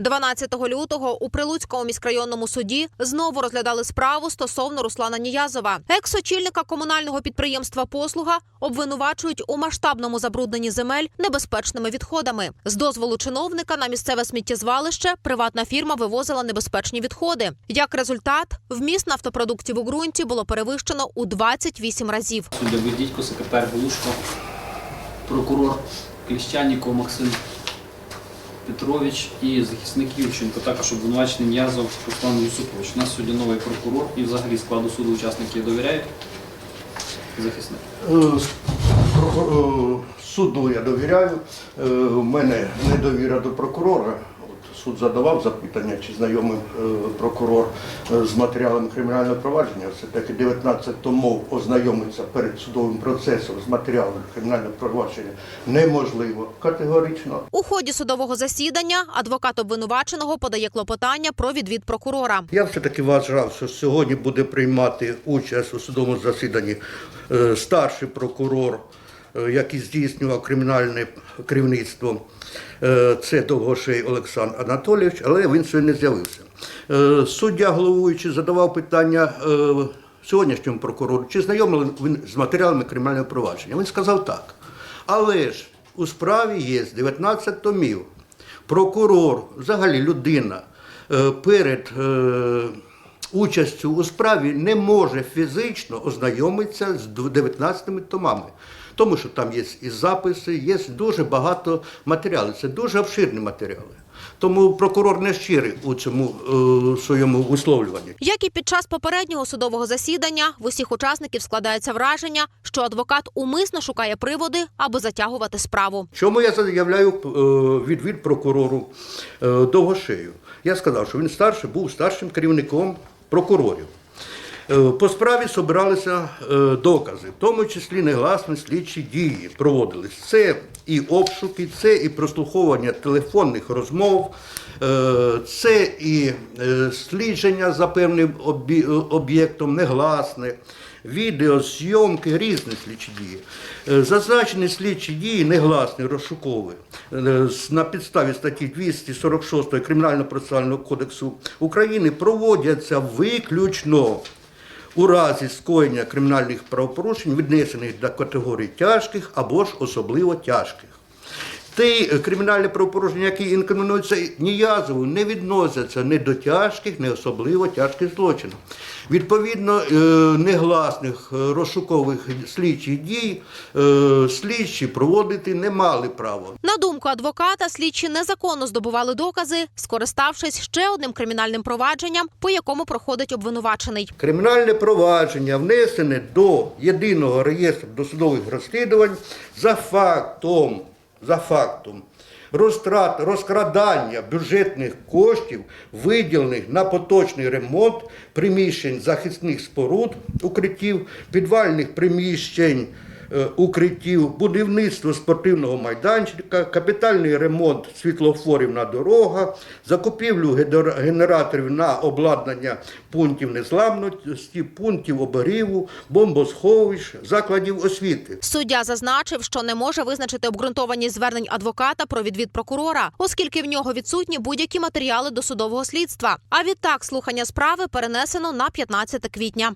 12 лютого у Прилуцькому міськрайонному суді знову розглядали справу стосовно Руслана Ніязова. Екс-очільника комунального підприємства Послуга обвинувачують у масштабному забрудненні земель небезпечними відходами. З дозволу чиновника на місцеве сміттєзвалище приватна фірма вивозила небезпечні відходи. Як результат, вміст нафтопродуктів у ґрунті було перевищено у 28 разів. Суддя Будідько, секретар Галушко, прокурор Кліщаніков Максим Петрович і захисник Юрченко, також обвинувачений М'язов Руслан Юсупович. У нас сьогодні новий прокурор і взагалі складу суду учасники довіряють. Захисник. Е, е, Суду я довіряю. Е, У мене недовіра до прокурора. Суд задавав запитання, чи знайомий е, прокурор е, з матеріалами кримінального провадження. Все-таки 19 томов ознайомитися перед судовим процесом з матеріалами кримінального провадження неможливо категорично. У ході судового засідання адвокат обвинуваченого подає клопотання про відвід прокурора. Я все-таки вважав, що сьогодні буде приймати участь у судовому засіданні е, старший прокурор, який здійснював кримінальне керівництво. Е, Це Довгошей Олександр Анатолійович, але він сьогодні не з'явився. Е, Суддя головуючий задавав питання е, сьогоднішньому прокурору, чи знайомий він з матеріалами кримінального провадження. Він сказав так. Але ж у справі є 19 томів. Прокурор, взагалі людина, перед участю у справі не може фізично ознайомитися з 19 томами. Тому що там є і записи, є дуже багато матеріалів. Це дуже обширні матеріали. Тому прокурор не щирий у цьому е, своєму висловлюванні. Як і під час попереднього судового засідання, в усіх учасників складається враження, що адвокат умисно шукає приводи, аби затягувати справу. Чому я заявляю е, відвід прокурору е, Довгошею? Я сказав, що він старший був старшим керівником прокурорів. Е, По справі збиралися е, докази, в тому числі негласні слідчі дії проводились. Це і обшуки, це і прослуховування телефонних розмов, е, це і слідження за певним об'єктом негласне, відеозйомки, різні слідчі дії. Е, Зазначені слідчі дії негласні, розшукові, е, на підставі статті 246 Кримінально-процесуального кодексу України проводяться виключно у разі скоєння кримінальних правопорушень, віднесених до категорії тяжких або ж особливо тяжких. Ті е, кримінальні правопорушення, які інкримінуються Ніязову, не відносяться ні до тяжких, ні особливо тяжких злочинів. Відповідно, е, негласних е, розшукових слідчих дій слідчі проводити не мали права. На думку адвоката, слідчі незаконно здобували докази, скориставшись ще одним кримінальним провадженням, по якому проходить обвинувачений. Кримінальне провадження внесене до єдиного реєстру досудових розслідувань за фактом, за фактом розтрат, розкрадання бюджетних коштів, виділених на поточний ремонт приміщень захисних споруд, укриттів, підвальних приміщень. Е, Укриттів, будівництво спортивного майданчика, капітальний ремонт світлофорів на дорогах, закупівлю генераторів на обладнання пунктів незламності, пунктів оберігу, бомбосховищ, закладів освіти. Суддя зазначив, що не може визначити обґрунтованість звернень адвоката про відвід прокурора, оскільки в нього відсутні будь-які матеріали досудового слідства. А відтак слухання справи перенесено на 15 квітня.